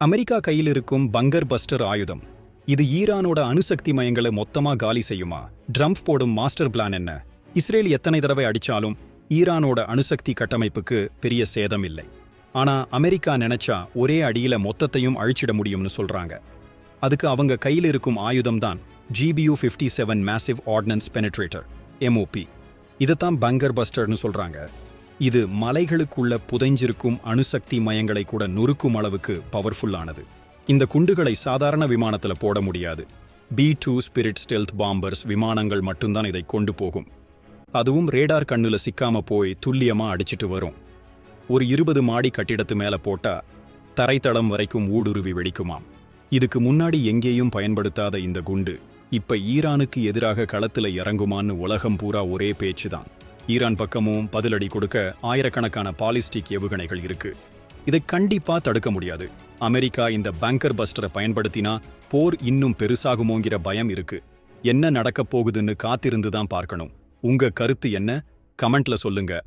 America கையில் இருக்கும் பங்கர் பஸ்டர் ஆயுதம். இது ஈரானோட அணுசக்தி மயங்களை மொத்தமா காலி செய்யுமா? ட்ரம்ப் போடும் மாஸ்டர் பிளான் என்ன? இஸ்ரேல் எத்தனை தடவை அடிச்சாலும் ஈரானோட அணுசக்தி கட்டமைப்புக்கு பெரிய சேதம் இல்லை. ஆனா அமெரிக்கா நினைச்சா ஒரே அடியில மொத்தத்தையும் அழிச்சிட முடியும்னு சொல்றாங்க. அதுக்கு அவங்க கையில் இருக்கும் ஆயுதம் தான் G B U fifty seven massive ordnance penetrator M O P இதைத்தான் பங்கர் பஸ்டர்னு சொல்றாங்க. இது மலைகளுக்குள்ள புதைஞ்சிருக்கும் அணுசக்தி மயங்களை கூட நொறுக்கும் அளவுக்கு பவர்ஃபுல்லானது இந்த குண்டுகளை சாதாரண விமானத்துல போட முடியாது. B two spirit stealth bombers விமானங்கள் மட்டும்தான் இதை கொண்டு போகும். அதுவும் ரேடார் கண்ணுல சிக்காம போய் துல்லியமா அடிச்சிட்டு வரும். ஒரு இருபது மாடி கட்டிடத்து மேல போட்டா தரைத்தளம் வரைக்கும் ஊடுருவி வெடிக்குமாம். இதுக்கு முன்னாடி எங்கேயும் பயன்படுத்தாத இந்த குண்டு இப்ப ஈரானுக்கு எதிராக களத்துல இறங்குமான்னு உலகம் பூரா ஒரே பேச்சுதான். ஈரான் பக்கமும் பதிலடி கொடுக்க ஆயிரக்கணக்கான பாலிஸ்டிக் ஏவுகணைகள் இருக்கு. இதை கண்டிப்பா தடுக்க முடியாது. அமெரிக்கா இந்த பேங்கர் பஸ்டரை பயன்படுத்தினா போர் இன்னும் பெருசாகுமோங்கிற பயம் இருக்கு. என்ன நடக்கப் போகுதுன்னு காத்திருந்து தான் பார்க்கணும். உங்க கருத்து என்ன? கமெண்ட்ல சொல்லுங்க.